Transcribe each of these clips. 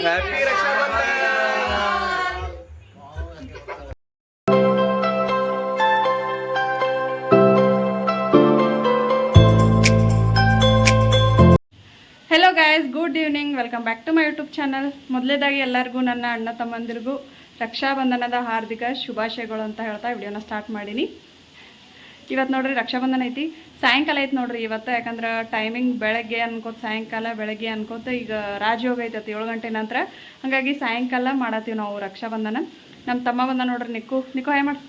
Happy hello guys good evening welcome back to my YouTube channel ಮೊದಲೇದಾಗಿ ಎಲ್ಲರಿಗೂ ನನ್ನ ಅಣ್ಣ ತಮ್ಮಂದಿರಿಗೂ ರಕ್ಷಾಬಂಧನದ ಹಾರ್ದಿಕ ಶುಭಾಶಯಗಳು ಅಂತ ಹೇಳ್ತಾ ವಿಡಿಯೋನ ಸ್ಟಾರ್ಟ್ ಮಾಡೀನಿ. ಇವತ್ತು ನೋಡ್ರಿ ರಕ್ಷಾಬಂಧನ ಐತಿ. ಸಾಯಂಕಾಲ ಐತಿ ನೋಡ್ರಿ ಇವತ್ತು ಯಾಕಂದ್ರೆ ಟೈಮಿಂಗ್ ಬೆಳಗ್ಗೆ ಅನ್ಕೋತ ಸಾಯಂಕಾಲ ಬೆಳಗ್ಗೆ ಅನ್ಕೋತ ಈಗ ರಾಜಯೋಗ ಐತತಿ ಏಳು ಗಂಟೆ ನಂತರ. ಹಾಗಾಗಿ ಸಾಯಂಕಾಲ ಮಾಡತ್ತೀವಿ ನಾವು ರಕ್ಷಾಬಂಧನ. ನಮ್ಮ ತಮ್ಮ ಬಂದ ನೋಡ್ರಿ ನಿಕ್ಕು. ನಿಕ್ಕು ಹಾಯ್ ಮಾಡಿ.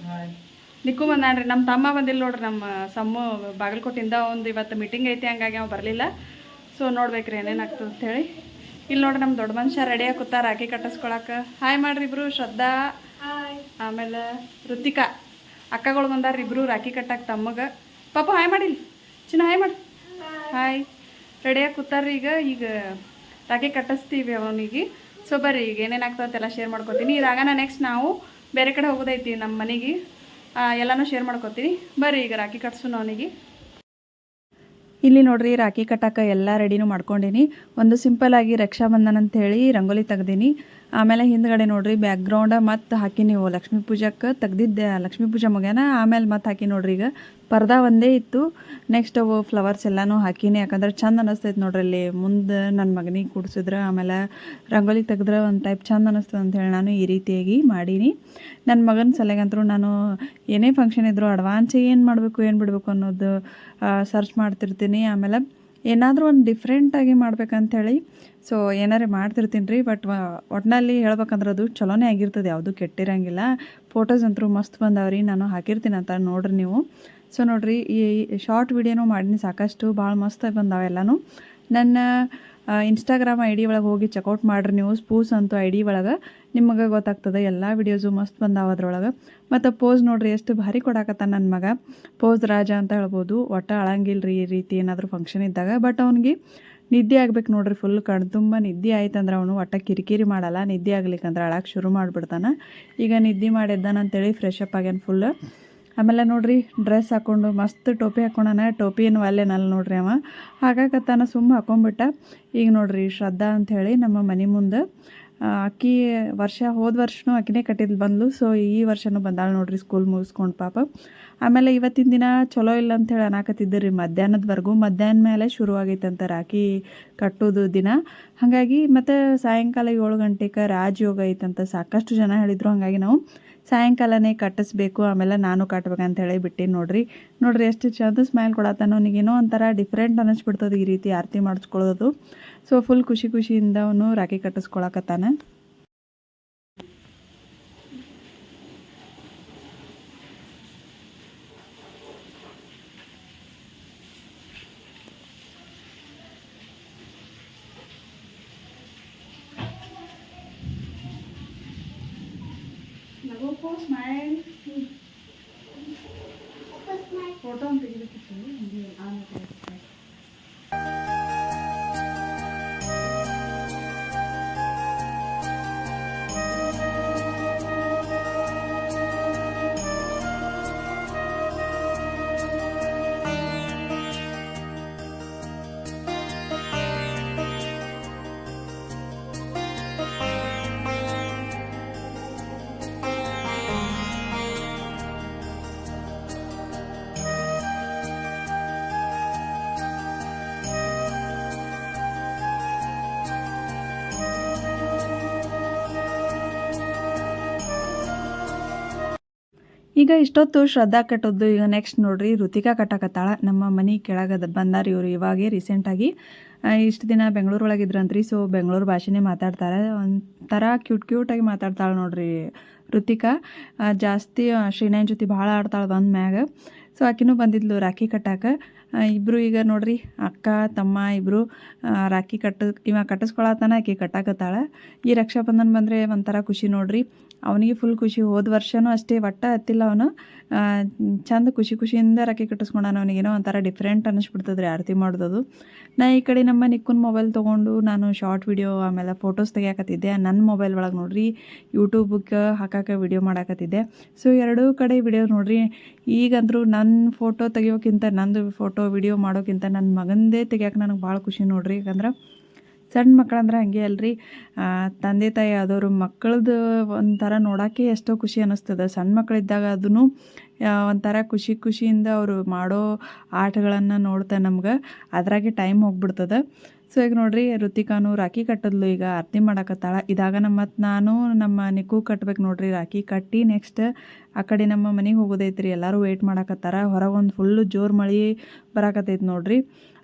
ನಿಕ್ಕು ಬಂದಾನ್ರಿ. ನಮ್ಮ ತಮ್ಮ ಬಂದಿಲ್ಲ ನೋಡ್ರಿ ನಮ್ಮ ಸಮ್ಮು ಬಾಗಲಕೋಟಿಂದ ಒಂದು ಇವತ್ತು ಮೀಟಿಂಗ್ ಐತಿ ಹಂಗಾಗಿ ಅವ್ನು ಬರಲಿಲ್ಲ. ಸೊ ನೋಡ್ಬೇಕ್ರಿ ಏನೇನಾಗ್ತದೆ ಅಂತೇಳಿ. ಇಲ್ಲಿ ನೋಡ್ರಿ ನಮ್ಮ ದೊಡ್ಡ ಮನುಷ್ಯ ರೆಡಿಯಾಗಿ ಕೂತಾರ ರಾಖಿ ಕಟ್ಟಿಸ್ಕೊಳಕ್ಕೆ ಹಾಯ್ ಮಾಡ್ರಿ ಇಬ್ರು ಶ್ರದ್ಧಾ. ಆಮೇಲೆ ಋತಿಕಾ. ಅಕ್ಕಗಳು ಬಂದಾರ ಇಬ್ಬರು ರಾಖಿ ಕಟ್ಟಾಕ ತಮ್ಮಗ. ಪಾಪ, ಹಾಯ್ ಮಾಡಿಲ್ಲ ಚಿನ್ನ, ಹಾಯ್ ಮಾಡಿ. ಹಾಯ್. ರೆಡಿಯಾಗಿ ಕೂತಾರ್ರಿ ಈಗ. ಈಗ ರಾಖಿ ಕಟ್ಟಿಸ್ತೀವಿ ಅವನಿಗೆ. ಸೊ ಬರ್ರಿ, ಈಗ ಏನೇನಾಗ್ತದೆ ಎಲ್ಲ ಶೇರ್ ಮಾಡ್ಕೊತೀನಿ. ಇದಾಗನ ನೆಕ್ಸ್ಟ್ ನಾವು ಬೇರೆ ಕಡೆ ಹೋಗೋದೈತಿ ನಮ್ಮ ಮನೆಗೆ. ಎಲ್ಲನೂ ಶೇರ್ ಮಾಡ್ಕೊತೀನಿ. ಬರ್ರಿ, ಈಗ ರಾಖಿ ಕಟ್ಸೋಣ ಅವನಿಗೆ. ಇಲ್ಲಿ ನೋಡ್ರಿ, ರಾಖಿ ಕಟ್ಟಾಕ ಎಲ್ಲ ರೆಡಿನೂ ಮಾಡ್ಕೊಂಡೀನಿ. ಒಂದು ಸಿಂಪಲ್ ಆಗಿ ರಕ್ಷಾಬಂಧನ ಅಂತ ಹೇಳಿ ರಂಗೋಲಿ ತೆಗ್ದೀನಿ. ಆಮೇಲೆ ಹಿಂದ್ಗಡೆ ನೋಡ್ರಿ ಬ್ಯಾಕ್ಗ್ರೌಂಡ ಮತ್ತೆ ಹಾಕಿ ನೀವು ಲಕ್ಷ್ಮೀ ಪೂಜಕ್ಕೆ ತೆಗ್ದಿದ್ದೆ, ಲಕ್ಷ್ಮೀ ಪೂಜೆ ಮುಗ್ಯಾನ, ಆಮೇಲೆ ಮತ್ತೆ ಹಾಕಿ ನೋಡ್ರಿ ಈಗ. ಪರ್ದಾ ಒಂದೇ ಇತ್ತು. ನೆಕ್ಸ್ಟ್ ಅವು ಫ್ಲವರ್ಸ್ ಎಲ್ಲನೂ ಹಾಕಿನಿ. ಯಾಕಂದ್ರೆ ಚಂದ ಅನಿಸ್ತೈತೆ ನೋಡ್ರಿ ಅಲ್ಲಿ. ಮುಂದೆ ನನ್ನ ಮಗನಿಗೆ ಕೂಡ್ಸಿದ್ರೆ, ಆಮೇಲೆ ರಂಗೋಲಿ ತೆಗೆದ್ರೆ ಒಂದು ಟೈಪ್ ಚಂದ ಅನಿಸ್ತದೆ ಅಂತ ಹೇಳಿ ನಾನು ಈ ರೀತಿಯಾಗಿ ಮಾಡೀನಿ. ನನ್ನ ಮಗನ ಸಲಗಂತರೂ ನಾನು ಏನೇ ಫಂಕ್ಷನ್ ಇದ್ದರೂ ಅಡ್ವಾನ್ಸ್ ಏನು ಮಾಡಬೇಕು, ಏನು ಬಿಡಬೇಕು ಅನ್ನೋದು ಸರ್ಚ್ ಮಾಡ್ತಿರ್ತೀನಿ. ಆಮೇಲೆ ಏನಾದರೂ ಒಂದು ಡಿಫ್ರೆಂಟಾಗಿ ಮಾಡ್ಬೇಕಂಥೇಳಿ ಸೊ ಏನಾರೇ ಮಾಡ್ತಿರ್ತೀನಿ ರೀ. ಬಟ್ ಒಟ್ಟಿನಲ್ಲಿ ಹೇಳ್ಬೇಕಂದ್ರೆ ಅದು ಚಲೋನೇ ಆಗಿರ್ತದೆ. ಯಾವುದು ಕೆಟ್ಟಿರಂಗಿಲ್ಲ. ಫೋಟೋಸ್ ಅಂತೂ ಮಸ್ತ್ ಬಂದಾವ್ರಿ ನಾನು ಹಾಕಿರ್ತೀನಿ ಅಂತ ನೋಡ್ರಿ ನೀವು. ಸೊ ನೋಡಿರಿ, ಈ ಶಾರ್ಟ್ ವಿಡಿಯೋನು ಮಾಡೀನಿ, ಸಾಕಷ್ಟು ಭಾಳ ಮಸ್ತ್ ಬಂದಾವೆಲ್ಲನೂ ನನ್ನ ಇನ್ಸ್ಟಾಗ್ರಾಮ್ ಐ ಡಿ ಒಳಗೆ ಹೋಗಿ ಚೆಕ್ಔಟ್ ಮಾಡಿರಿ ನೀವು ಸ್ಪೂಸ್ ಅಂತೂ ಐ ಡಿ ಒಳಗೆ. ನಿಮಗೆ ಗೊತ್ತಾಗ್ತದೆ, ಎಲ್ಲ ವಿಡಿಯೋಸು ಮಸ್ತ್ ಬಂದಾವ ಅದ್ರೊಳಗೆ. ಮತ್ತು ಪೋಸ್ ನೋಡ್ರಿ, ಎಷ್ಟು ಭಾರಿ ಕೊಡಾಕತ್ತ ನನ್ನ ಮಗ. ಪೋಸ್ ರಾಜ ಅಂತ ಹೇಳ್ಬೋದು, ಒಟ್ಟ ಅಳಂಗಿಲ್ಲ ರೀ ಈ ರೀತಿ ಏನಾದರೂ ಫಂಕ್ಷನ್ ಇದ್ದಾಗ. ಬಟ್ ಅವ್ನಿಗೆ ನಿದ್ದೆ ಆಗ್ಬೇಕು ನೋಡ್ರಿ ಫುಲ್ ಕಣ್, ತುಂಬ ನಿದ್ದೆ ಆಯ್ತಂದ್ರೆ ಅವನು ಒಟ್ಟ ಕಿರಿಕಿರಿ ಮಾಡಲ್ಲ, ನಿದ್ದೆ ಆಗ್ಲಿಕ್ಕಂದ್ರೆ ಅಳಕ್ಕೆ ಶುರು ಮಾಡಿಬಿಡ್ತಾನೆ. ಈಗ ನಿದ್ದೆ ಮಾಡಿದ್ದಾನಂತೇಳಿ ಫ್ರೆಶ್ ಅಪ್ ಆಗ್ಯಾನ ಫುಲ್ ಆಮೇಲೆ ನೋಡ್ರಿ ಡ್ರೆಸ್ ಹಾಕ್ಕೊಂಡು ಮಸ್ತ್ ಟೋಪಿ ಹಾಕ್ಕೊಂಡಾನ ಟೋಪಿ ಏನು ಅಲ್ಲೇನಲ್ಲ ನೋಡ್ರಿ ಅವ. ಹಾಗಾಗತ್ತಾನ ಸುಮ್ಮ ಹಾಕೊಂಡ್ಬಿಟ್ಟ ಈಗ ನೋಡ್ರಿ ಶ್ರದ್ಧಾ ಅಂಥೇಳಿ ನಮ್ಮ ಮನೆ ಮುಂದೆ ಅಕ್ಕಿ ವರ್ಷ ಹೋದ ವರ್ಷನೂ ಅಕ್ಕಿನೇ ಕಟ್ಟಿದ್ಲು ಬಂದ್ಲು. ಸೊ ಈ ವರ್ಷನೂ ಬಂದಾಳ ನೋಡ್ರಿ ಸ್ಕೂಲ್ ಮುಗಿಸ್ಕೊಂಡು ಪಾಪ. ಆಮೇಲೆ ಇವತ್ತಿನ ದಿನ ಚಲೋ ಇಲ್ಲ ಅಂತೇಳಿ ಅನ್ನಾಕತ್ತಿದ್ದೆ ರೀ ಮಧ್ಯಾಹ್ನದವರೆಗೂ ಮಧ್ಯಾಹ್ನ ಮೇಲೆ ಶುರು ಆಗೈತಂತ ರಾಖಿ ಕಟ್ಟೋದು ದಿನ. ಹಾಗಾಗಿ ಮತ್ತು ಸಾಯಂಕಾಲ ಏಳು ಗಂಟೆಗೆ ರಾಜಯೋಗ ಐತಂತ ಸಾಕಷ್ಟು ಜನ ಹೇಳಿದರು. ಹಾಗಾಗಿ ನಾವು ಸಾಯಂಕಾಲನೇ ಕಟ್ಟಿಸ್ಬೇಕು, ಆಮೇಲೆ ನಾನು ಕಟ್ಬೇಕಂತ ಹೇಳಿ ಬಿಟ್ಟಿನಿ ನೋಡ್ರಿ. ನೋಡ್ರಿ ಎಷ್ಟು ಚಂದ ಸ್ಮೈಲ್ ಕೊಡತ್ತ ನನಗೇನೋ ಒಂಥರ ಡಿಫ್ರೆಂಟ್ ಅನ್ನಿಸ್ಬಿಡ್ತದೆ ಈ ರೀತಿ ಆರತಿ ಮಾಡಿಸ್ಕೊಳ್ಳೋದು. ಸೊ ಫುಲ್ ಖುಷಿ ಖುಷಿಯಿಂದ ಅವನು ರಾಖಿ ಕಟ್ಟಿಸ್ಕೊಳಕತ್ತಾನ. ಫೋಟೋ ಈಗ ಇಷ್ಟೊತ್ತು ಶ್ರದ್ಧಾ ಕಟ್ಟೋದು, ಈಗ ನೆಕ್ಸ್ಟ್ ನೋಡ್ರಿ ಋತಿಕಾ ಕಟ್ಟಕತ್ತಾಳ ನಮ್ಮ ಮನೆ ಕೆಳಗದ ಬಂದಾರ ಇವರು ಇವಾಗೆ ರೀಸೆಂಟಾಗಿ ಇಷ್ಟು ದಿನ ಬೆಂಗಳೂರೊಳಗೆ ಇದ್ರಂತ್ರಿ ಸೊ ಬೆಂಗಳೂರು ಭಾಷೆನೇ ಮಾತಾಡ್ತಾರೆ. ಒಂಥರ ಕ್ಯೂಟ್ ಕ್ಯೂಟಾಗಿ ಮಾತಾಡ್ತಾಳೆ ನೋಡ್ರಿ ಋತಿಕಾ. ಜಾಸ್ತಿ ಶ್ರೀನಯನ್ ಜೊತೆ ಭಾಳ ಆಡ್ತಾಳೆ ಬಂದ ಮ್ಯಾಗ ಸೊ ಆಕಿನೂ ಬಂದಿದ್ಲು ರಾಖಿ ಕಟ್ಟಾಕ. ಇಬ್ಬರು ಈಗ ನೋಡ್ರಿ, ಅಕ್ಕ, ತಮ್ಮ ಇಬ್ಬರು ರಾಖಿ ಕಟ್ಟ, ಇವ ಕಟ್ಟಿಸ್ಕೊಳತನ, ಆಕೆ ಕಟ್ಟಾಕತ್ತಾಳೆ. ಈ ರಕ್ಷಾಬಂಧನ ಬಂದರೆ ಒಂಥರ ಖುಷಿ ನೋಡ್ರಿ. ಅವನಿಗೆ ಫುಲ್ ಖುಷಿ. ಹೋದ ವರ್ಷವೂ ಅಷ್ಟೇ, ಒಟ್ಟ ಹತ್ತಿಲ್ಲ ಅವನು. ಚಂದ ಖುಷಿ ಖುಷಿಯಿಂದ ರಾಖಿ ಕಟ್ಟಿಸ್ಕೊಂಡಾನ ಅವನಿಗೇನೋ ಒಂಥರ ಡಿಫ್ರೆಂಟ್ ಅನ್ನಿಸ್ಬಿಡ್ತದ್ರಿ ಆರತಿ ಮಾಡೋದು ನಾ ಈ ಕಡೆ ನಮ್ಮ ನಿಕ್ಕನ್ ಮೊಬೈಲ್ ತೊಗೊಂಡು ನಾನು ಶಾರ್ಟ್ ವಿಡಿಯೋ ಆಮೇಲೆ ಫೋಟೋಸ್ ತೆಗಿಯಾಕತ್ತಿದ್ದೆ. ನನ್ನ ಮೊಬೈಲ್ ಒಳಗೆ ನೋಡ್ರಿ ಯೂಟ್ಯೂಬ್ಗೆ ಹಾಕಕ್ಕೆ ವಿಡಿಯೋ ಮಾಡಾಕತ್ತಿದ್ದೆ. ಸೊ ಎರಡೂ ಕಡೆ ವಿಡಿಯೋ ನೋಡ್ರಿ ಈಗಂದ್ರೂ ನನ್ನ ಫೋಟೋ ತೆಗಿಯೋಕ್ಕಿಂತ ನಂದು ಫೋಟೋ ವಿಡಿಯೋ ಮಾಡೋಕ್ಕಿಂತ ನನ್ನ ಮಗಂದೇ ತೆಗಿಯೋಕೆ ನನಗೆ ಭಾಳ ಖುಷಿ ನೋಡ್ರಿ. ಯಾಕಂದ್ರೆ ಸಣ್ಣ ಮಕ್ಕಳಂದ್ರೆ ಹಂಗೆ ಅಲ್ರಿ. ತಂದೆ ತಾಯಿ ಆದವರು ಮಕ್ಕಳದ್ದು ಒಂಥರ ನೋಡೋಕ್ಕೆ ಎಷ್ಟೋ ಖುಷಿ ಅನ್ನಿಸ್ತದೆ ಸಣ್ಣ ಮಕ್ಕಳಿದ್ದಾಗ ಅದನ್ನು ಒಂಥರ ಖುಷಿ ಖುಷಿಯಿಂದ ಅವರು ಮಾಡೋ ಆಟಗಳನ್ನು ನೋಡ್ತಾ ನಮ್ಗೆ ಅದರಾಗೆ ಟೈಮ್ ಹೋಗ್ಬಿಡ್ತದೆ. ಸೊ, ಈಗ ನೋಡಿರಿ, ಋತಿಕಾನು ರಾಖಿ ಕಟ್ಟದ್ಲು, ಈಗ ಆರತಿ ಮಾಡಕತ್ತಾಳ. ಇದಾಗ ನಮ್ಮ ಮತ್ತು ನಾನು, ನಮ್ಮ ನಿಕ್ಕು ಕಟ್ಬೇಕು ನೋಡ್ರಿ, ರಾಖಿ ಕಟ್ಟಿ ನೆಕ್ಸ್ಟ್ ಆ ಕಡೆ ನಮ್ಮ ಮನೆಗೆ ಹೋಗೋದೈತ್ರಿ. ಎಲ್ಲರೂ ವೆಯ್ಟ್ ಮಾಡಕತ್ತಾರ. ಹೊರಗೊಂದು ಫುಲ್ಲು ಜೋರು ಮಳೆ ಬರಾಕತ್ತೈತೆ ನೋಡ್ರಿ.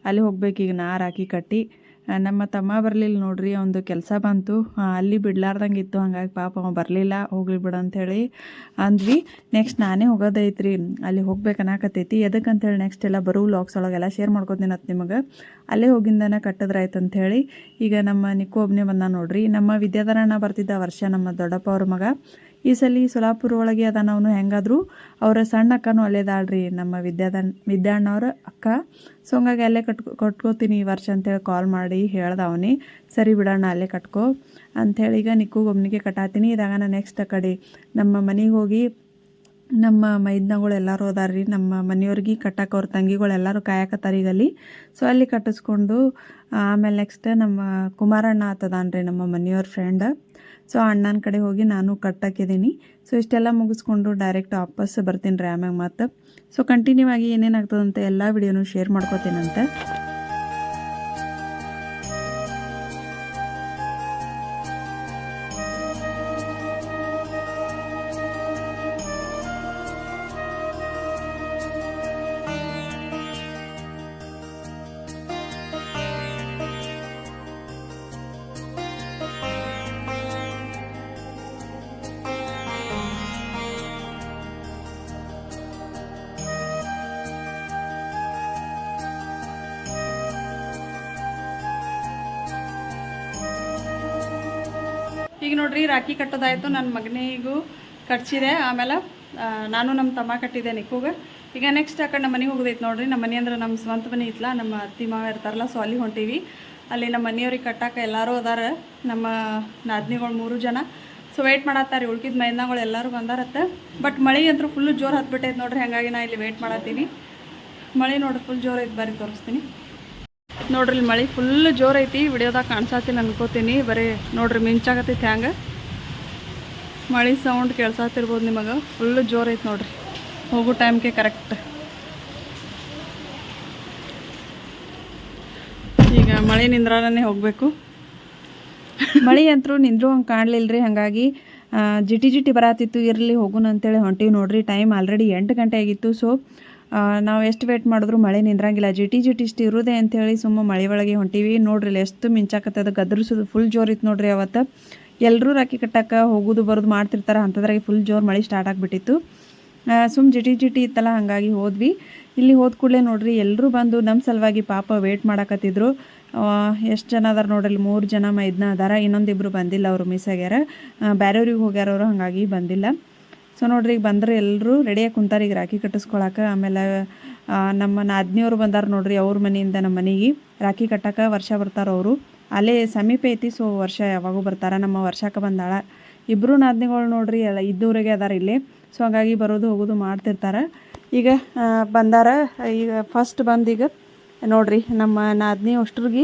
ಅಲ್ಲಿ ಹೋಗ್ಬೇಕು ಈಗ ನಾ ರಾಖಿ ಕಟ್ಟಿ. ನಮ್ಮ ತಮ್ಮ ಬರಲಿಲ್ಲ ನೋಡ್ರಿ, ಒಂದು ಕೆಲಸ ಬಂತು. ಅಲ್ಲಿ ಬಿಡ್ಲಾರ್ದಂಗೆ ಇತ್ತು ಹಂಗಾಗಿ ಪಾಪ ಅವ ಬರಲಿಲ್ಲ, ಹೋಗ್ಲಿ ಬಿಡು ಅಂಥೇಳಿ ಅಂದ್ವಿ. ನೆಕ್ಸ್ಟ್ ನಾನೇ ಹೋಗೋದೈತ್ರಿ, ಅಲ್ಲಿ ಹೋಗ್ಬೇಕು ಅನ್ನಕತ್ತೈತಿ. ಎದಕ್ಕೆ ಅಂತೇಳಿ ನೆಕ್ಸ್ಟ್ ಎಲ್ಲ ಬರೋ ಲಾಕ್ಸ್ ಒಳಗೆಲ್ಲ ಶೇರ್ ಮಾಡ್ಕೊತೀನಿ ಅಂತ ನಿಮಗೆ. ಅಲ್ಲೇ ಹೋಗಿಂದನ ಕಟ್ಟಿದ್ರಾಯ್ತು ಅಂಥೇಳಿ. ಈಗ ನಮ್ಮ ನಿಕ್ಕು ಬಂದ ನೋಡ್ರಿ. ನಮ್ಮ ವಿದ್ಯಾಧರಣ ಬರ್ತಿದ್ದ ವರ್ಷ ನಮ್ಮ ದೊಡ್ಡಪ್ಪ ಅವ್ರ ಮಗ. ಈ ಸಲ ಸೊಲಾಪುರ ಒಳಗೆ ಅದಾನ ಅವನು ಹೆಂಗಾದ್ರು? ಅವರ ಸಣ್ಣ ಅಕ್ಕನೂ ಅಲ್ಲೇದಾಳ್ರಿ ನಮ್ಮ ವಿದ್ಯಾದಣ್ಣ ವಿದ್ಯಾಣ್ಣವ್ರ ಅಕ್ಕ. ಸೊ ಹಂಗಾಗಿ ಅಲ್ಲೇ ಕಟ್ಕೊ, ಕಟ್ಕೋತೀನಿ ಈ ವರ್ಷ ಅಂತೇಳಿ ಕಾಲ್ ಮಾಡಿ ಹೇಳ್ದ ಅವನಿ. ಸರಿ ಬಿಡೋಣ ಅಲ್ಲೇ ಕಟ್ಕೋ. ಅಂಥೇಳಿ ಈಗ ನಿಕ್ಕು ಒಬ್ಬನಿಗೆ ಕಟ್ಟಾತೀನಿ ಇದಾಗ ನಾನು ನೆಕ್ಸ್ಟ್ ಕಡೆ ನಮ್ಮ ಮನೆಗೆ ಹೋಗಿ ನಮ್ಮ ಮೈದ್ನಗಳು ಎಲ್ಲರೂ ಅದಾರ್ರಿ. ನಮ್ಮ ಮನೆಯವ್ರಿಗೆ ಕಟ್ಟಕ್ಕೆ ಅವ್ರ ತಂಗಿಗಳು ಎಲ್ಲರೂ ಕಾಯಕತ್ತಾರ ಈಗ ಅಲ್ಲಿ ಸೊ ಅಲ್ಲಿ ಕಟ್ಟಿಸ್ಕೊಂಡು, ಆಮೇಲೆ ನೆಕ್ಸ್ಟ್ ನಮ್ಮ ಕುಮಾರಣ್ಣ ಆತದಾನ್ರಿ ನಮ್ಮ ಮನೆಯವ್ರ ಫ್ರೆಂಡ್ ಸೊ ಅಣ್ಣನ ಕಡೆ ಹೋಗಿ ನಾನು ಕಟ್ಟಾಕಿದ್ದೀನಿ ಸೊ ಇಷ್ಟೆಲ್ಲ ಮುಗಿಸ್ಕೊಂಡು ಡೈರೆಕ್ಟ್ ವಾಪಸ್ ಬರ್ತೀನಿ ರೀ ಆಮ್ಯಾಗ ಮತ್ತೆ. ಸೊ ಕಂಟಿನ್ಯೂ ಆಗಿ ಏನೇನಾಗ್ತದಂತ ಎಲ್ಲ ವಿಡಿಯೋನು ಶೇರ್ ಮಾಡ್ಕೋತೀನಂತೆ. ಈಗ ನೋಡ್ರಿ, ರಾಖಿ ಕಟ್ಟೋದಾಯ್ತು ನನ್ನ ಮಗನಿಗೂ ಕಟ್ಸಿದೆ. ಆಮೇಲೆ ನಾನು ನಮ್ಮ ತಮ್ಮ ಕಟ್ಟಿದ್ದೆ ನಿಕ್ಕೂಗ. ಈಗ ನೆಕ್ಸ್ಟ್ ಆ ಕಡೆ ನಮ್ಮ ಮನೆಗೆ ಹೋಗೋದೈತೆ ನೋಡ್ರಿ. ನಮ್ಮ ಮನೆ ಅಂದ್ರೆ ನಮ್ಮ ಸ್ವಂತ ಮನೆ ಇತ್ತಲ್ಲ ನಮ್ಮ ಅತ್ತಿ ಮಾವ ಇರ್ತಾರಲ್ಲ, ಸೊ ಅಲ್ಲಿ ಹೊಂಟೀವಿ. ಅಲ್ಲಿ ನಮ್ಮ ಮನೆಯವ್ರಿಗೆ ಕಟ್ಟಾಕ ಎಲ್ಲರೂ ಅದಾರ. ನಮ್ಮ ನಾದ್ನಿಗಳು ಮೂರು ಜನ. ಸೊ ವೆಯ್ಟ್ ಮಾಡತ್ತಾರೆ, ಉಳ್ಕಿದ ಮೈದಾನಗಳು ಎಲ್ಲರೂ ಬಂದಾರತ್ತೆ. ಬಟ್ ಮಳೆ ಅಂದ್ರೆ ಫುಲ್ಲು ಜೋರು ಹತ್ಬಿಟ್ಟೈತೆ ನೋಡ್ರಿ, ಹಾಗಾಗಿ ನಾ ಇಲ್ಲಿ ವೆಯ್ಟ್ ಮಾಡತ್ತೀನಿ. ಮಳೆ ನೋಡ್ರಿ ಫುಲ್ ಜೋರು ಐತೆ ಬರೀ ತೋರಿಸ್ತೀನಿ. ನೋಡ್ರಿ ಇಲ್ಲಿ ಮಳೆ ಫುಲ್ ಜೋರ್ ಐತಿ, ವಿಡಿಯೋದಾಗ ಕಾಣಿಸತ್ತೀನಿ ಅನ್ಕೋತೀನಿ. ಬರೀ ನೋಡ್ರಿ ಮಿಂಚಾಗತ್ತೈತಿ ಹ್ಯಾಂಗ. ಮಳೆ ಸೌಂಡ್ ಕೇಳ್ಸಾತಿರ್ಬೋದು ನಿಮಗೆ. ಫುಲ್ ಜೋರ್ ಐತಿ ನೋಡ್ರಿ. ಹೋಗೋ ಟೈಮ್ಗೆ ಕರೆಕ್ಟ್ ಈಗ ಮಳೆ ನಿಂದ್ರಾನೇ ಹೋಗಬೇಕು. ಮಳೆ ಅಂತರೂ ನಿಂದ್ರೂ ಹಂಗೆ ಕಾಣಲಿಲ್ಲ ರೀ ಹಾಗಾಗಿ ಜಿಟಿ ಜಿಟಿ ಬರತ್ತಿತ್ತು ಇರಲಿ ಹೋಗೋಣ ಅಂತೇಳಿ ಹೊಂಟೀವಿ ನೋಡ್ರಿ. ಟೈಮ್ ಆಲ್ರೆಡಿ ಎಂಟು ಗಂಟೆ ಆಗಿತ್ತು. ಸೊ ನಾವು ಎಷ್ಟು ವೇಟ್ ಮಾಡಿದ್ರು ಮಳೆ ನಿಂದ್ರಂಗಿಲ್ಲ. ಜಿಟಿ ಜಿಟಿ ಇಷ್ಟು ಇರೋದೆ ಅಂತೇಳಿ ಸುಮ್ಮ ಮಳೆ ಒಳಗೆ ಹೊಂಟೀವಿ. ನೋಡ್ರಿ ಎಷ್ಟು ಮಿಂಚಾಕತ್ತದ ಗದರ್ಸೋದು ಫುಲ್ ಜೋರ್ ಇತ್ತು ನೋಡ್ರಿ ಅವತ್ತು. ಎಲ್ಲರೂ ರಾಕಿ ಕಟ್ಟಕ್ಕೆ ಹೋಗೋದು ಬರೋದು ಮಾಡ್ತಿರ್ತಾರೆ. ಅಂಥದ್ರಾಗೆ ಫುಲ್ ಜೋರ್ ಮಳೆ ಸ್ಟಾರ್ಟ್ ಆಗಿಬಿಟ್ಟಿತ್ತು. ಸುಮ್ಮ ಜಿಟಿ ಜಿಟಿ ಇತ್ತಲ್ಲ, ಹಾಗಾಗಿ ಹೋದ್ವಿ. ಇಲ್ಲಿ ಹೋದ ಕೂಡಲೇ ನೋಡ್ರಿ ಎಲ್ಲರೂ ಬಂದು ನಮ್ಮ ಸಲುವಾಗಿ ಪಾಪ ವೇಟ್ ಮಾಡಕತ್ತಿದ್ರು. ಎಷ್ಟು ಜನ ಅದಾರ ನೋಡ್ರಿ ಮೂರು ಜನ ಮೈದ್ನ ಅದಾರ. ಇನ್ನೊಂದಿಬ್ಬರು ಬಂದಿಲ್ಲ ಅವರು ಮಿಸ್ ಆಗ್ಯಾರ ಬೇರೆಯವ್ರಿಗೆ ಹೋಗ್ಯಾರವರು ಹಾಗಾಗಿ ಬಂದಿಲ್ಲ. ಸೊ ನೋಡ್ರಿ, ಈಗ ಬಂದ್ರೆ ಎಲ್ಲರೂ ರೆಡಿಯಾಗಿ ಕುಂತಾರ ಈಗ ರಾಖಿ ಕಟ್ಟಿಸ್ಕೊಳಕ್ಕೆ ಆಮೇಲೆ ನಮ್ಮ ನಾದ್ನಿಯವ್ರು ಬಂದಾರ ನೋಡ್ರಿ ಅವ್ರ ಮನೆಯಿಂದ ನಮ್ಮ ಮನೆಗೆ. ರಾಖಿ ಕಟ್ಟಕ್ಕೆ ವರ್ಷ ಬರ್ತಾರೆ ಅವರು. ಅಲ್ಲೇ ಸಮೀಪ ಐತಿ ಸೊ ವರ್ಷ ಯಾವಾಗೂ ಬರ್ತಾರೆ. ನಮ್ಮ ವರ್ಷಕ್ಕೆ ಬಂದಾಳ. ಇಬ್ಬರು ನಾದ್ನಿಗಳು ನೋಡ್ರಿ, ಎಲ್ಲ ಇದ್ದೂರಿಗೆ ಅದಾರ ಇಲ್ಲಿ. ಸೊ ಹಾಗಾಗಿ ಬರೋದು ಹೋಗೋದು ಮಾಡ್ತಿರ್ತಾರೆ. ಈಗ ಬಂದಾರ, ಈಗ ಫಸ್ಟ್ ಬಂದು ಈಗ, ನೋಡ್ರಿ, ನಮ್ಮ ನಾದಿನಿ ಅಷ್ಟ್ರಿಗೆ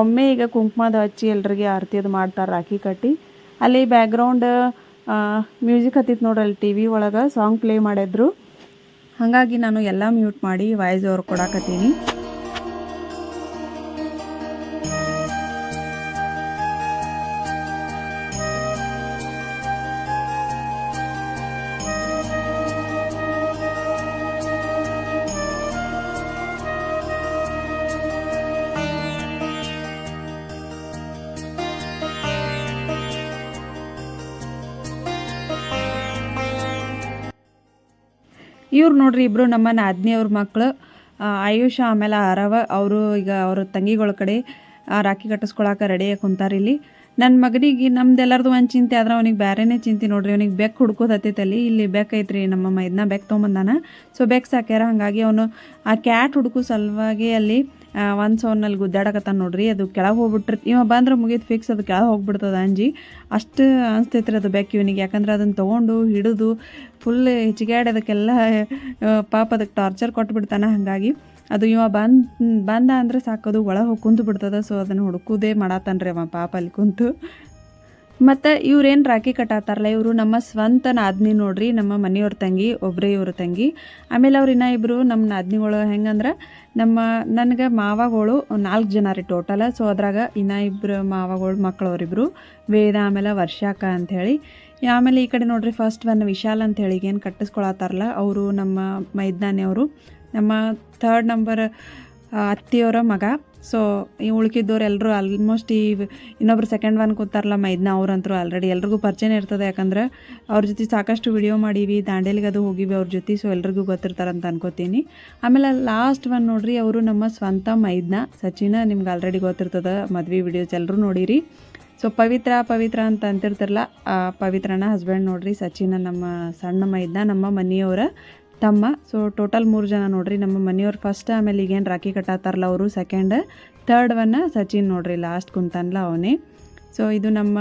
ಒಮ್ಮೆ ಈಗ ಕುಂಕುಮದ ಹಚ್ಚಿ ಎಲ್ರಿಗೆ ಆರತಿ ಅದು ಮಾಡ್ತಾರೆ ರಾಖಿ ಕಟ್ಟಿ. ಅಲ್ಲಿ ಬ್ಯಾಕ್ಗ್ರೌಂಡ್ ಮ್ಯೂಸಿಕ್ ಹತ್ತಿತ್ತು ನೋಡ್ರಿ ಟಿ ವಿ ಒಳಗೆ ಸಾಂಗ್ ಪ್ಲೇ ಮಾಡಿದ್ರು. ಹಾಗಾಗಿ ನಾನು ಎಲ್ಲ ಮ್ಯೂಟ್ ಮಾಡಿ ವಾಯ್ಸ್ ಅವ್ರು ಕೊಡಾಕತ್ತೀನಿ. ಇವ್ರು ನೋಡ್ರಿ ಇಬ್ರು ನಮ್ಮ ನಾದಿನಿಯವ್ರ ಮಕ್ಕಳು ಆಯುಷ, ಆಮೇಲೆ ಅರವ, ಅವರು ಈಗ ಅವ್ರ ತಂಗಿಗಳ ಕಡೆ ರಾಖಿ ಕಟ್ಟಿಸ್ಕೊಳಕ್ಕೆ ರೆಡಿಯಾಗಿ ಕುಂತಾರ ಇಲ್ಲಿ. ನನ್ನ ಮಗನಿಗೆ ನಮ್ದೆಲ್ಲರದು ಒಂದು ಚಿಂತೆ, ಆದ್ರೆ ಅವ್ನಿಗೆ ಬೇರೆನೇ ಚಿಂತೆ ನೋಡ್ರಿ. ಅವ್ನಿಗೆ ಬೆಕ್ ಹುಡ್ಕೋದತ್ತೈತೆ ಅಲ್ಲಿ ಇಲ್ಲಿ ಬೆಕ್ ಐತ್ರಿ ನಮ್ಮ ಮೈದ್ನ ಬೆಕ್ ತೊಗೊಂಬಂದಾನ. ಸೊ ಬೆಕ್ ಸಾಕ್ಯಾರ. ಹಾಗಾಗಿ ಅವನು ಆ ಕ್ಯಾಟ್ ಹುಡುಕು ಸಲುವಾಗಿ ಅಲ್ಲಿ ಒಂದು ಸೌನಲ್ಲಿ ಗುದ್ದಾಡಕತ್ತಾನ ನೋಡ್ರಿ, ಅದು ಕೆಳಗೆ ಹೋಗ್ಬಿಟ್ರಿ, ಇವ ಬಂದ್ರೆ ಮುಗಿದು ಫಿಕ್ಸ್ ಅದು ಕೆಳಗೆ ಹೋಗ್ಬಿಡ್ತದ ಅಂಜಿ. ಅಷ್ಟು ಅನಿಸ್ತೈತ್ರಿ ಅದು ಬ್ಯಾಕ್ ಇವನಿಗೆ, ಯಾಕಂದ್ರೆ ಅದನ್ನು ತೊಗೊಂಡು ಹಿಡಿದು ಫುಲ್ ಹೆಚ್ಚಿಗೆ ಅದಕ್ಕೆಲ್ಲ ಪಾಪ ಅದಕ್ಕೆ ಟಾರ್ಚರ್ ಕೊಟ್ಬಿಡ್ತಾನೆ ಹಾಗಾಗಿ. ಅದು ಇವ ಬಂದ್, ಬಂದ ಅಂದ್ರೆ ಸಾಕೋದು ಒಳಗೆ ಹೋಗಿ ಕುಂತು ಬಿಡ್ತದ ಸೊ ಅದನ್ನು ಹುಡುಕುದೇ ಮಾಡತ್ತಾನ್ರಿ ಅವ ಪಾಪ ಅಲ್ಲಿ ಕುಂತು. ಮತ್ತು ಇವ್ರೇನು ರಾಖಿ ಕಟ್ಟಾತಾರಲ್ಲ, ಇವರು ನಮ್ಮ ಸ್ವಂತ ನಾದ್ನಿ ನೋಡ್ರಿ, ನಮ್ಮ ಮನೆಯವ್ರ ತಂಗಿ ಒಬ್ಬರೇ ಇವ್ರ ತಂಗಿ. ಆಮೇಲೆ ಅವ್ರು ಇನ್ನೂ ಇಬ್ಬರು ನಮ್ಮ ನಾದ್ನಿಗಳು ಹೆಂಗಂದ್ರೆ, ನಮ್ಮ ನನಗೆ ಮಾವಗಳು ನಾಲ್ಕು ಜನ ರೀ ಟೋಟಲ ಸೊ ಅದ್ರಾಗ ಇನ್ನೂ ಇಬ್ಬರು ಮಾವಗಳು ಮಕ್ಕಳವ್ರಿಬ್ಬರು ವೇದ ಆಮೇಲೆ ವರ್ಷಾಕ ಅಂಥೇಳಿ ಆಮೇಲೆ ಈ ಕಡೆ ನೋಡ್ರಿ ಫಸ್ಟ್ ಒನ್ ವಿಶಾಲ್ ಅಂಥೇಳಿ ಏನು ಕಟ್ಟಿಸ್ಕೊಳತ್ತಾರಲ್ಲ ಅವರು ನಮ್ಮ ಮೈದಾನಿಯವರು ನಮ್ಮ ಥರ್ಡ್ ನಂಬರ್ ಅತ್ತಿಯವರ ಮಗ. ಸೊ ಈ ಉಳ್ಕಿದ್ದವ್ರು ಎಲ್ಲರೂ ಆಲ್ಮೋಸ್ಟ್ ಈ ಇನ್ನೊಬ್ರು ಸೆಕೆಂಡ್ ಒನ್ ಕೂತಾರಲ್ಲ ಮೈದ್ನ ಅವ್ರಂತರೂ ಆಲ್ರೆಡಿ ಎಲ್ರಿಗೂ ಪರಿಚಯ ಇರ್ತದೆ. ಯಾಕಂದ್ರೆ ಅವ್ರ ಜೊತೆ ಸಾಕಷ್ಟು ವಿಡಿಯೋ ಮಾಡೀವಿ, ದಾಂಡೇಲಿಗೆ ಅದು ಹೋಗಿವಿ ಅವ್ರ ಜೊತೆ ಸೊ ಎಲ್ರಿಗೂ ಗೊತ್ತಿರ್ತಾರಂತ ಅನ್ಕೋತೀನಿ. ಆಮೇಲೆ ಲಾಸ್ಟ್ ಒನ್ ನೋಡ್ರಿ, ಅವರು ನಮ್ಮ ಸ್ವಂತ ಮೈದ್ನ, ಸಚಿನ ನಿಮ್ಗೆ ಆಲ್ರೆಡಿ ಗೊತ್ತಿರ್ತದೆ ಮದ್ವೆ ವಿಡಿಯೋಸ್ ಎಲ್ಲರೂ ನೋಡಿರಿ. ಸೊ ಪವಿತ್ರ ಪವಿತ್ರ ಅಂತ ಅಂತಿರ್ತಾರಲ್ಲ ಪವಿತ್ರನ ಹಸ್ಬೆಂಡ್ ನೋಡ್ರಿ, ಸಚಿನ ನಮ್ಮ ಸಣ್ಣ ಮೈದ್ನ, ನಮ್ಮ ಮನೆಯವರ. ತಮ್ಮ. ಸೊ ಟೋಟಲ್ ಮೂರು ಜನ ನೋಡ್ರಿ, ನಮ್ಮ ಮನೆಯವ್ರು ಫಸ್ಟ್ ಆಮೇಲೆ ಈಗೇನು ರಾಖಿ ಕಟ್ಟಾತಾರಲ್ಲ ಅವರು ಸೆಕೆಂಡ್ ಥರ್ಡ್ ಒನ್ನ ಸಚಿನ್ ನೋಡ್ರಿ ಲಾಸ್ಟ್ ಕುಂತಾನಲ್ಲ ಅವನೇ. ಸೊ ಇದು ನಮ್ಮ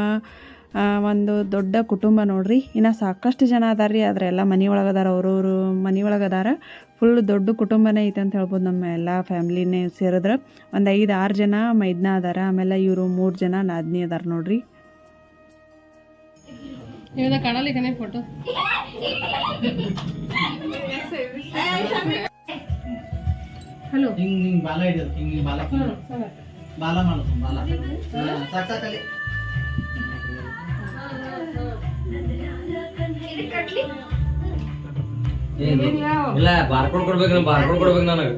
ಒಂದು ದೊಡ್ಡ ಕುಟುಂಬ ನೋಡ್ರಿ. ಇನ್ನು ಸಾಕಷ್ಟು ಜನ ಅದಾರ ರೀ ಆದರೆ ಎಲ್ಲ ಮನೆಯೊಳಗೆ ಅದಾರ ಅವ್ರವ್ರು ಅದಾರ ಫುಲ್ ದೊಡ್ಡ ಕುಟುಂಬನೇ ಐತೆ ಅಂತ ಹೇಳ್ಬೋದು ನಮ್ಮ ಎಲ್ಲ ಫ್ಯಾಮ್ಲಿನೇ ಸೇರಿದ್ರೆ. ಒಂದು ಐದು ಆರು ಜನ ಮೈದ್ನ ಅದಾರ, ಆಮೇಲೆ ಇವರು ಮೂರು ಜನ ನಾದಿನಿ ಅದಾರ ನೋಡ್ರಿ. ಇವಾಗ ಕಾಣಲಿಕ್ಕನೆ ಫೋಟೋ ಹಲೋ ಹಿಂಗ್ ಹಿಂಗ್ ಬಾಲ ಹಿಡಿಯೋದು ಹಿಂಗ್ ಹಿಂಗ್ ಬಾಲ. ಬಾಲ ಮಾಡೋದು ಬಾಲ. ಸಾಕ್ ಸಾಕಲ್ಲಿ ಇಲ್ಲ ಬಾರ್ಕೋಡ್ ಕೊಡ್ಬೇಕು ಬಾರ್ಕೋಡ್ ಕೊಡ್ಬೇಕು ನನಗೆ.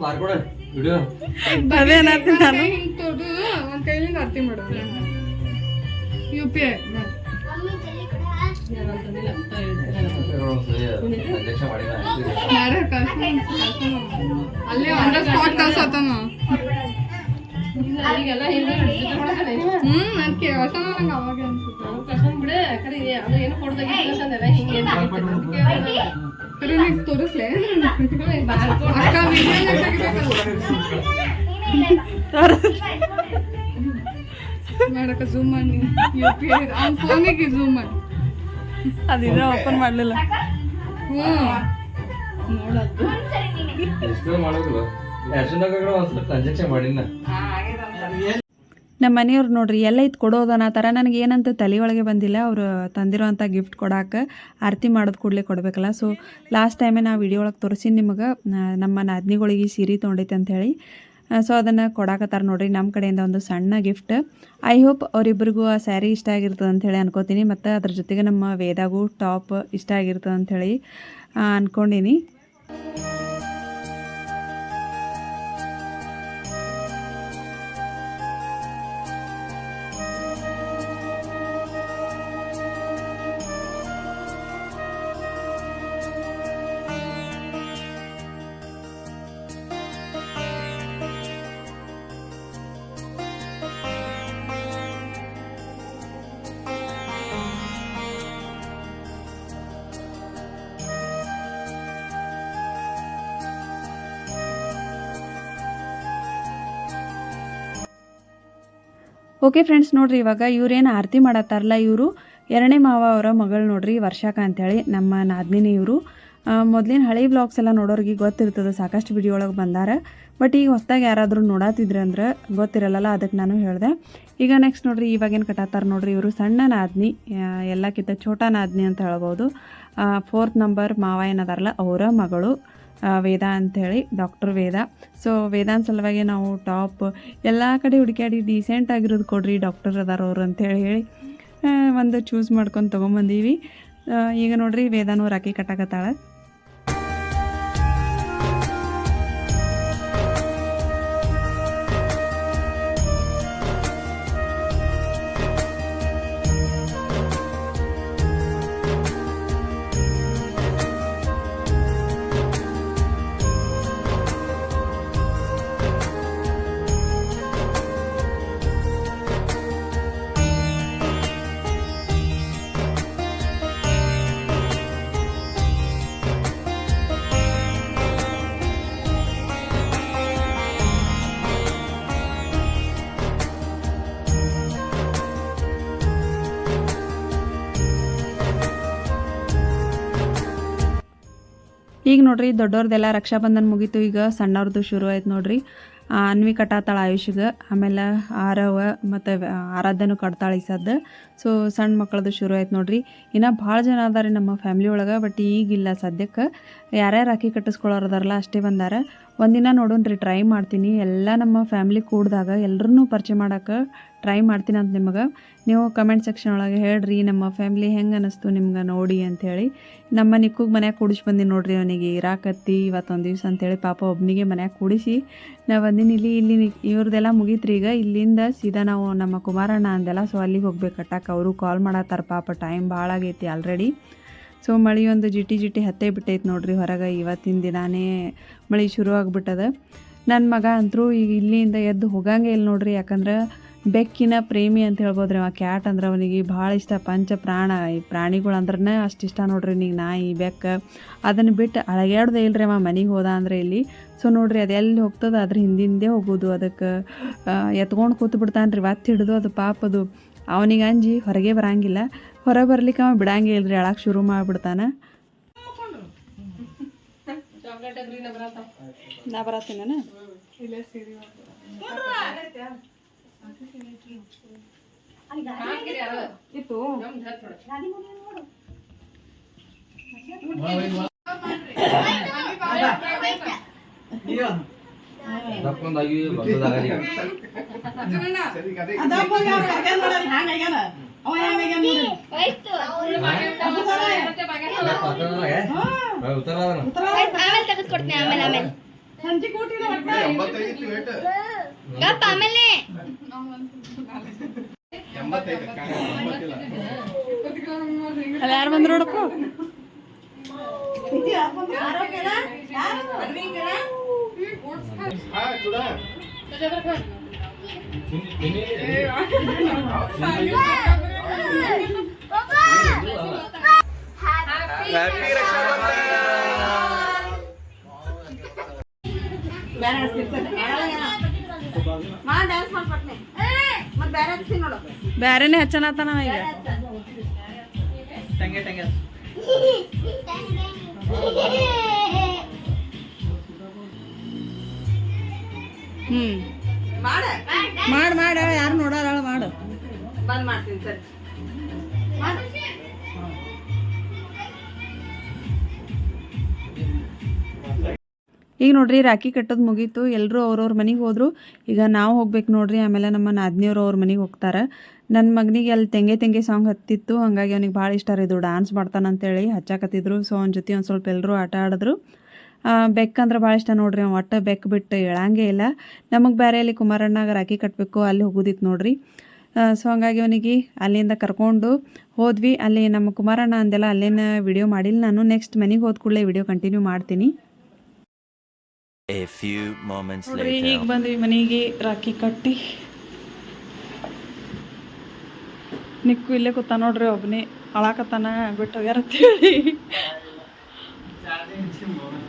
ಬಾರ್ಕೋಡ್ ವಿಡಿಯೋ ಅದೇ ನಾನು ಒಂದ್ ಕೈಲಿಂದ ಅರ್ತಿ ಮಾಡೋದು ಯು ಪಿ ಐ ಅಲ್ಲೇ ಅಂಡರ್ ದ ಸ್ಪಾಟ್ ಕಳ್ಸತ್ತಾನ ಹ್ಮ್ ನನ್ ಕೇಳ್ಸ ನಂಗೆ ಅವಾಗ ಅನ್ಸುತ್ತೆ. ತೋರಿಸ್ಲೆ? ಅಕ್ಕ ಮಾಡಕ ಝೂಮ್ ಮಾಡಿ ಯು ಪಿ ಐ ಅವ್ನ ಫೋನಿಗೆ ಝೂಮ್ ಮಾಡಿ ಅದಿದ್ರೆ ಓಪನ್ ಮಾಡಲಿಲ್ಲ. ಹ್ಞೂ ಟ್ರಾನ್ಸಾಕ್ಷನ್ ಮಾಡಿನ ನಮ್ಮ ಮನೆಯವ್ರು ನೋಡ್ರಿ ಎಲ್ಲ ಇತ್ತು ಕೊಡೋದನ್ನ ಥರ ನನಗೆ ಏನಂತ ತಲೆ ಒಳಗೆ ಬಂದಿಲ್ಲ. ಅವರು ತಂದಿರೋವಂಥ ಗಿಫ್ಟ್ ಕೊಡಾಕ ಆರತಿ ಮಾಡೋದು ಕೂಡಲೇ ಕೊಡಬೇಕಲ್ಲ. ಸೊ ಲಾಸ್ಟ್ ಟೈಮೇ ನಾವು ವಿಡಿಯೋ ಒಳಗೆ ತೋರಿಸಿ ನಿಮಗೆ ನಮ್ಮ ನಾದ್ನಿಗಳಿಗೆ ಸೀರೆ ತೊಗೊಂಡೈತೆ ಅಂಥೇಳಿ ಸೊ ಅದನ್ನು ಕೊಡಾಕತ್ತಾರ ನೋಡಿರಿ ನಮ್ಮ ಕಡೆಯಿಂದ ಒಂದು ಸಣ್ಣ ಗಿಫ್ಟ್ ಐ ಹೋಪ್ ಅವರಿಬ್ಬರಿಗೂ ಆ ಸ್ಯಾರಿ ಇಷ್ಟ ಆಗಿರ್ತದೆ ಅಂಥೇಳಿ ಅನ್ಕೋತೀನಿ, ಮತ್ತು ಅದ್ರ ಜೊತೆಗೆ ನಮ್ಮ ವೇದಾಗೂ ಟಾಪ್ ಇಷ್ಟ ಆಗಿರ್ತದೆ ಅಂಥೇಳಿ ಅಂದ್ಕೊಂಡೀನಿ ಓಕೆ ಫ್ರೆಂಡ್ಸ್ ನೋಡ್ರಿ, ಇವಾಗ ಇವ್ರೇನು ಆರತಿ ಮಾಡತ್ತಾರಲ್ಲ ಇವರು? ಎರಡನೇ ಮಾವ ಅವರ ಮಗಳು ನೋಡ್ರಿ, ವರ್ಷಾಕ ಅಂತೇಳಿ ನಮ್ಮ ನಾದಿನಿ ಇವರು. ಮೊದಲಿನ ಹಳೆ ಬ್ಲಾಗ್ಸ್ ಎಲ್ಲ ನೋಡೋರಿಗೆ ಗೊತ್ತಿರ್ತದೆ, ಸಾಕಷ್ಟು ವಿಡಿಯೋ ಒಳಗೆ ಬಂದಾರ. ಬಟ್ ಈಗ ಹೊಸ್ದಾಗಿ ಯಾರಾದರೂ ನೋಡಾತಿದ್ರೆ ಅಂದ್ರೆ ಗೊತ್ತಿರಲ್ಲ ಅದಕ್ಕೆ ನಾನು ಹೇಳಿದೆ. ಈಗ ನೆಕ್ಸ್ಟ್ ನೋಡ್ರಿ, ಇವಾಗೇನು ಕಟ್ಟಾತಾರೆ ನೋಡ್ರಿ ಇವರು? ಸಣ್ಣ ನಾದ್ನಿ ಎಲ್ಲಕ್ಕಿಂತ ಛೋಟ ನಾದ್ನಿ ಅಂತ ಹೇಳ್ಬೋದು. ಫೋರ್ತ್ ನಂಬರ್ ಮಾವ ಏನದಾರಲ್ಲ, ಅವರ ಮಗಳು. ವೇದ ಅಂಥೇಳಿ ಡಾಕ್ಟರ್ ವೇದ. ಸೊ ವೇದಾನ್ ಸಲುವಾಗಿ ನಾವು ಟಾಪ್ ಎಲ್ಲ ಕಡೆ ಹುಡುಕಾಡಿ ಡೀಸೆಂಟ್ ಆಗಿರೋದು ಕೊಡ್ರಿ ಡಾಕ್ಟರ್ ಅದಾರವ್ರು ಅಂತೇಳಿ ಹೇಳಿ ಒಂದು ಚೂಸ್ ಮಾಡ್ಕೊಂಡು ತೊಗೊಂಬಂದೀವಿ. ಈಗ ನೋಡ್ರಿ ವೇದಾನು ರಾಕಿ ಕಟ್ಟಾಕತ್ತಾಳ. ಈಗ ನೋಡ್ರಿ ದೊಡ್ಡವ್ರದ್ದೆಲ್ಲ ರಕ್ಷಾಬಂಧನ ಮುಗೀತು, ಈಗ ಸಣ್ಣವ್ರದ್ದು ಶುರು ಆಯ್ತು ನೋಡ್ರಿ. ಅನ್ವಿ ಕಟ್ಟಾತಾಳ ಆಯುಷ್ಗೆ, ಆಮೇಲೆ ಆರವ ಮತ್ತು ಆರಾಧನು ಕಟ್ತಾಳೆ ಈ ಸದ್ದು. ಸೊ ಸಣ್ಣ ಮಕ್ಕಳದು ಶುರು ಆಯ್ತು ನೋಡ್ರಿ. ಇನ್ನು ಭಾಳ ಜನ ಅದಾರೆ ನಮ್ಮ ಫ್ಯಾಮ್ಲಿ ಒಳಗೆ ಬಟ್ ಈಗಿಲ್ಲ ಸದ್ಯಕ್ಕೆ ಯಾರ್ಯಾರು ರಾಖಿ ಕಟ್ಟಿಸ್ಕೊಳ್ಳೋರು ಅದಾರಲ್ಲ ಅಷ್ಟೇ ಬಂದಾರ. ಒಂದಿನ ನೋಡೋಣ ರೀ ಟ್ರೈ ಮಾಡ್ತೀನಿ. ಎಲ್ಲ ನಮ್ಮ ಫ್ಯಾಮ್ಲಿ ಕೂಡಿದಾಗ ಎಲ್ಲರನ್ನೂ ಪರಿಚಯ ಮಾಡೋಕೆ ಟ್ರೈ ಮಾಡ್ತೀನಿ ಅಂತ ನಿಮಗೆ. ನೀವು ಕಮೆಂಟ್ ಸೆಕ್ಷನ್ ಒಳಗೆ ಹೇಳ್ರಿ, ನಮ್ಮ ಫ್ಯಾಮ್ಲಿ ಹೆಂಗೆ ಅನ್ನಿಸ್ತು ನಿಮ್ಗೆ ನೋಡಿ ಅಂಥೇಳಿ ನಮ್ಮ ನಿಕ್ಕೂಗೆ ಮನ್ಯಾಗ ಕೂಡಿಸಿ ಬಂದೀನಿ ನೋಡ್ರಿ ಅವನಿಗೆ ಇರಾಕತ್ತಿ, ಇವತ್ತೊಂದು ದಿವ್ಸ ಅಂತೇಳಿ ಪಾಪ ಒಬ್ಬನಿಗೆ ಮನ್ಯಾಗ ಕೂಡಿಸಿ. ನಾವು ಬಂದಿನಿ ಇಲ್ಲಿ ಇಲ್ಲಿ ಇವ್ರದ್ದೆಲ್ಲ ಮುಗೀತ್ರಿ ಈಗ. ಇಲ್ಲಿಂದ ಸೀದಾ ನಾವು ನಮ್ಮ ಕುಮಾರಣ್ಣ ಅಂದೆಲ್ಲ ಸೊ ಅಲ್ಲಿಗೆ ಹೋಗ್ಬೇಕು ಕಟ್ಟಕ್ಕೆ ಅವರು ಕಾಲ್ ಮಾಡತ್ತಾರ ಪಾಪ ಟೈಮ್ ಭಾಳ ಆಗೈತಿ ಆಲ್ರೆಡಿ ಸೊ ಮಳೆ ಒಂದು ಜಿಟಿ ಜಿಟಿ ಹತ್ತೇ ಬಿಟ್ಟೈತೆ ನೋಡ್ರಿ ಹೊರಗೆ. ಇವತ್ತಿನ ದಿನಾನೇ ಮಳೆ ಶುರು ಆಗಿಬಿಟ್ಟದ. ನನ್ನ ಮಗ ಅಂತರೂ ಈಗ ಇಲ್ಲಿಂದ ಎದ್ದು ಹೋಗಂಗೆ ಇಲ್ಲ ನೋಡ್ರಿ. ಯಾಕಂದ್ರೆ ಬೆಕ್ಕಿನ ಪ್ರೇಮಿ ಅಂತ ಹೇಳ್ಬೋದ್ರಿ ಅವ. ಕ್ಯಾಟ್ ಅಂದ್ರೆ ಅವನಿಗೆ ಭಾಳ ಇಷ್ಟ. ಪಂಚ ಪ್ರಾಣ ಈ ಪ್ರಾಣಿಗಳು ಅಂದ್ರೆ ಅಷ್ಟು ಇಷ್ಟ ನೋಡ್ರಿ ನೀವು ನಾಯಿ ಬೆಕ್ಕ. ಅದನ್ನು ಬಿಟ್ಟು ಅಳಗ್ಯಾಡ್ದೆ ಇಲ್ರಿ ಅವ ಮನೆಗೆ ಹೋದ ಅಂದ್ರೆ ಇಲ್ಲಿ. ಸೊ ನೋಡ್ರಿ ಅದು ಎಲ್ಲಿ ಹೋಗ್ತದ? ಅದ್ರ ಹಿಂದಿಂದೆ ಹೋಗೋದು. ಅದಕ್ಕೆ ಎತ್ಕೊಂಡು ಕೂತು ಬಿಡ್ತಾನೆ ರೀ ಒತ್ತು ಹಿಡಿದು ಅದು ಪಾಪದು ಅವನಿಗೆ ಅಂಜಿ ಹೊರಗೆ ಬರಂಗಿಲ್ಲ. ಹೊರಗೆ ಬರ್ಲಿಕ್ಕೆ ಅವ ಬಿಡಂಗೆ ಇಲ್ರಿ. ಅಳಕ್ಕೆ ಶುರು ಮಾಡಿಬಿಡ್ತಾನೆ. ನಾ ಬರತ್ತೀನ ಇಲ್ಲೇ ಸೀರೆ ಇತ್ತು ದಪ್ಪಂದಾಗಿ ಬಂದದಾಗಲಿ ಉತ್ತರ ಆಮೇಲೆ ತೆಗೆದ್ಕೊಡ್ತೀನಿ ಆಮೇಲೆ ಆಮೇಲೆ ಗಪ್ಪ ಆಮೇಲೆ. ಅಲ್ಲಿ ಯಾರು ಬಂದ್ರು ನೋಡಪ್ಪ? ಬ್ಯಾರೆನೇ ಹಚ್ಚನತ್ತಾನ ಈಗ. ಈಗ ಟಂಗೆ ಟಂಗೆ ಹ್ಞೂ ಮಾಡ. ಮಾಡು ಯಾರು ನೋಡೋಲ್ಲ ಮಾಡು. ಈಗ ನೋಡ್ರಿ, ರಾಖಿ ಕಟ್ಟೋದು ಮುಗೀತು. ಎಲ್ಲರೂ ಅವ್ರವ್ರ ಮನೆಗೆ ಹೋದ್ರು. ಈಗ ನಾವು ಹೋಗ್ಬೇಕು ನೋಡ್ರಿ, ಆಮೇಲೆ ನಮ್ಮ ನಾದಿನಿಯವರು ಅವ್ರ ಮನೆಗೆ ಹೋಗ್ತಾರೆ. ನನ್ನ ಮಗನಿಗೆ ಅಲ್ಲಿ ತೆಂಗೆ ತೆಂಗೆ ಸಾಂಗ್ ಹತ್ತಿತ್ತು. ಹಂಗಾಗಿ ಅವ್ನಿಗೆ ಭಾಳ ಇಷ್ಟ ರೀ ಇದು ಡಾನ್ಸ್ ಮಾಡ್ತಾನಂತೇಳಿ ಹಚ್ಚಾಕತ್ತಿದ್ರು. ಸೊ ಅವ್ನ ಜೊತೆ ಒಂದು ಸ್ವಲ್ಪ ಎಲ್ಲರೂ ಆಟ ಆಡಿದ್ರು. ಬೆಕ್ಕಂದ್ರೆ ಭಾಳ ಇಷ್ಟ ನೋಡ್ರಿ ಅವ್ನು ಒಟ್ಟು ಬೆಕ್ಕು ಬಿಟ್ಟು ಹೇಳಂಗೇ ಇಲ್ಲ. ನಮಗೆ ಬೇರೆ ಅಲ್ಲಿ ಕುಮಾರಣ್ಣಗೆ ರಾಖಿ ಕಟ್ಟಬೇಕು ಅಲ್ಲಿ ಹೋಗೋದಿತ್ತು ನೋಡ್ರಿ. ಸೊ ಹಂಗಾಗಿ ಅವನಿಗೆ ಅಲ್ಲಿಂದ ಕರ್ಕೊಂಡು ಹೋದ್ವಿ. ಅಲ್ಲಿ ನಮ್ಮ ಕುಮಾರಣ್ಣ ಅಂದೆಲ್ಲ ಅಲ್ಲೇನ ವಿಡಿಯೋ ಮಾಡಿಲ್ಲ ನಾನು ನೆಕ್ಸ್ಟ್ ಮನೆಗೆ ಹೋದ ಕೂಡಲೇ ವಿಡಿಯೋ ಕಂಟಿನ್ಯೂ ಮಾಡ್ತೀನಿ. A ಫ್ಯೂ ಮೊಮೆಂಟ್ಸ್ ನೋಡ್ರಿ. ಈಗ ಬಂದ್ವಿ ಮನೆಗೆ ರಾಖಿ ಕಟ್ಟಿ. ನಿಕ್ಕು ಇಲ್ಲೇ ಕೂತ ನೋಡ್ರಿ ಒಬ್ಬನೇ ಅಳಾಕತ್ತಾನ ಬಿಟ್ಟು ಹೋಗ್ಯಾರ ಅಂತೇಳಿ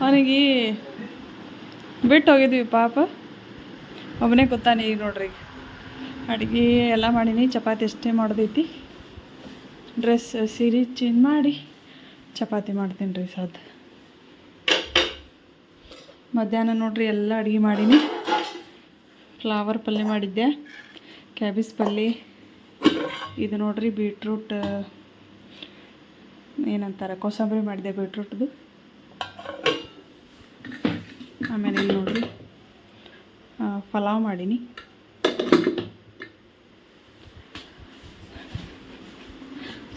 ಅವನಿಗೆ ಬಿಟ್ಟು ಹೋಗಿದ್ವಿ ಪಾಪ. ಒಬ್ಬನೇ ಕೂತಾನೆ ಈಗ ನೋಡ್ರಿ. ಅಡುಗೆ ಎಲ್ಲ ಮಾಡೀನಿ ಚಪಾತಿ ಅಷ್ಟೇ ಮಾಡ್ದೈತಿ. ಡ್ರೆಸ್ ಸೀರೆ ಚೇಂಜ್ ಮಾಡಿ ಚಪಾತಿ ಮಾಡ್ತೀನಿ ರೀ ಸದ್ ಮಧ್ಯಾಹ್ನ ನೋಡ್ರಿ, ಎಲ್ಲ ಅಡುಗೆ ಮಾಡೀನಿ. ಫ್ಲವರ್ ಪಲ್ಯ ಮಾಡಿದ್ದೆ. ಕ್ಯಾಬೇಜ್ ಪಲ್ಯ. ಇದು ನೋಡ್ರಿ, ಬೀಟ್ರೂಟ್, ಏನಂತಾರೆ, ಕೋಸಂಬರಿ ಮಾಡಿದೆ ಬೀಟ್ರೂಟ್ದು. ಆಮೇಲೆ ಇಲ್ಲಿ ನೋಡ್ರಿ ಪಲಾವ್ ಮಾಡೀನಿ.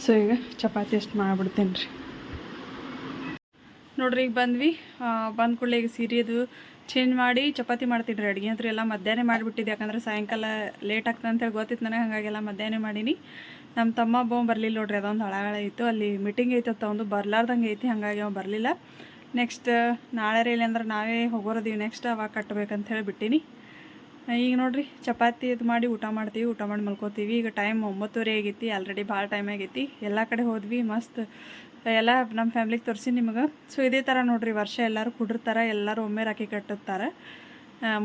ಸೊ ಈಗ ಚಪಾತಿ ಅಷ್ಟು ಮಾಡಿಬಿಡ್ತೀನಿ ರೀ ನೋಡ್ರಿ, ಈಗ ಬಂದ್ವಿ. ಬಂದ ಕೂಡಲೇ ಈಗ ಸೀರೆದು ಚೇಂಜ್ ಮಾಡಿ ಚಪಾತಿ ಮಾಡ್ತಿದ್ರಿ ಅಡುಗೆ. ಅಂದ್ರೆ ಎಲ್ಲ ಮಧ್ಯಾಹ್ನ ಮಾಡಿಬಿಟ್ಟಿದ್ದೆ. ಯಾಕಂದ್ರೆ ಸಾಯಂಕಾಲ ಲೇಟ್ ಆಗ್ತದೆ ಅಂತೇಳಿ ಗೊತ್ತಿತ್ತು ನನಗೆ. ಹಾಗಾಗೆಲ್ಲ ಮಧ್ಯಾಹ್ನ ಮಾಡೀನಿ. ನಮ್ಮ ತಮ್ಮ ಒಬ್ಬ ಬರಲಿಲ್ಲ ನೋಡ್ರಿ, ಅದೊಂದು ಹಳಗಳ ಇತ್ತು. ಅಲ್ಲಿ ಮೀಟಿಂಗ್ ಐತೆ ತಗೊಂಡು ಬರ್ಲಾರ್ದಂಗೆ ಐತಿ. ಹಾಗಾಗಿ ಅವ್ನು ಬರಲಿಲ್ಲ. ನೆಕ್ಸ್ಟ್ ನಾಳೆ ರೀ ಅಂದ್ರೆ ನಾವೇ ಹೋಗೋರದೀವಿ. ನೆಕ್ಸ್ಟ್ ಅವಾಗ ಕಟ್ಟಬೇಕಂತ ಹೇಳಿ ಬಿಟ್ಟಿನಿ. ಈಗ ನೋಡ್ರಿ, ಚಪಾತಿ ಇದು ಮಾಡಿ ಊಟ ಮಾಡ್ತೀವಿ. ಊಟ ಮಾಡಿ ಮಲ್ಕೋತೀವಿ. ಈಗ ಟೈಮ್ ಒಂಬತ್ತುವರೆ ಆಗೈತಿ ಆಲ್ರೆಡಿ ಭಾಳ ಟೈಮ್ ಆಗೈತಿ. ಎಲ್ಲ ಕಡೆ ಹೋದ್ವಿ. ಮಸ್ತ್ ಎಲ್ಲ ನಮ್ಮ ಫ್ಯಾಮ್ಲಿಗೆ ತೋರಿಸಿ ನಿಮಗೆ. ಸೊ ಇದೇ ಥರ ನೋಡ್ರಿ, ವರ್ಷ ಎಲ್ಲರೂ ಕುಡಿರ್ತಾರೆ ಎಲ್ಲರೂ ಒಮ್ಮೆ ರಾಖಿ ಕಟ್ಟುತ್ತಾರೆ.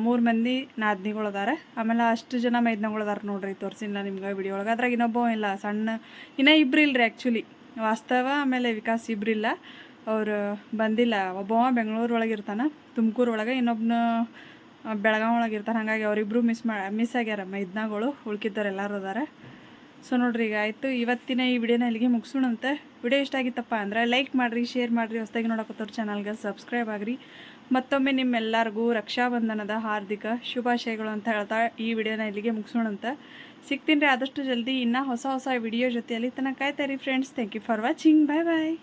ಮೂರು ಮಂದಿ ನಾದ್ನಿಗಳು ಅದಾರೆ. ಆಮೇಲೆ ಅಷ್ಟು ಜನ ಮೈದನಗಳು ಅದಾರ ನೋಡ್ರಿ, ತೋರಿಸಿಲ್ಲ ನಿಮ್ಗೆ ವಿಡಿಯೋ ಒಳಗೆ ಅದ್ರಾಗ ಇನ್ನೊಬ್ಬ ಇಲ್ಲ, ಸಣ್ಣ, ಇನ್ನೂ ಇಬ್ರು ಇಲ್ರಿ ಆ್ಯಕ್ಚುಲಿ ವಾಸ್ತವ ಆಮೇಲೆ ವಿಕಾಸ್ ಇಬ್ರಿಲ್ಲ ಅವರು ಬಂದಿಲ್ಲ, ಒಬ್ಬವ ಬೆಂಗಳೂರು ಒಳಗೆ ಇರ್ತಾನೆ, ತುಮಕೂರು ಒಳಗೆ ಇನ್ನೊಬ್ಬನ ಬೆಳಗಾವಿ ಒಳಗೆ ಇರ್ತಾನೆ. ಹಾಗಾಗಿ ಅವರಿಬ್ಬರು ಮಿಸ್ ಮಾ ಮಿಸ್ ಆಗ್ಯಾರ ಮೈದ್ನಾಗಳು ಉಳ್ಕಿದ್ದವ್ರು ಎಲ್ಲರೂ ಅದಾರ. ಸೊ ನೋಡ್ರಿ, ಈಗ ಆಯಿತು. ಇವತ್ತಿನ ಈ ವಿಡಿಯೋನ ಇಲ್ಲಿಗೆ ಮುಗಿಸೋಣಂತೆ. ವಿಡಿಯೋ ಇಷ್ಟ ಆಗಿತ್ತಪ್ಪ ಅಂದರೆ ಲೈಕ್ ಮಾಡಿರಿ ಶೇರ್ ಮಾಡಿರಿ, ಹೊಸದಾಗಿ ನೋಡೋಕತ್ತವ್ರ ಚಾನಲ್ಗೆ ಸಬ್ಸ್ಕ್ರೈಬ್ ಆಗಿರಿ. ಮತ್ತೊಮ್ಮೆ ನಿಮ್ಮೆಲ್ಲರಿಗೂ ರಕ್ಷಾಬಂಧನದ ಹಾರ್ದಿಕ ಶುಭಾಶಯಗಳು ಅಂತ ಹೇಳ್ತಾ ಈ ವಿಡಿಯೋನ ಇಲ್ಲಿಗೆ ಮುಗಿಸೋಣಂತೆ. ಸಿಗ್ತೀನಿ ರೀ ಆದಷ್ಟು ಜಲ್ದಿ. ಇನ್ನೂ ಹೊಸ ಹೊಸ ವಿಡಿಯೋ ಜೊತೆಯಲ್ಲಿ ತನಕ ಕಾಯ್ತಾ ರೀ friends thank you for watching bye bye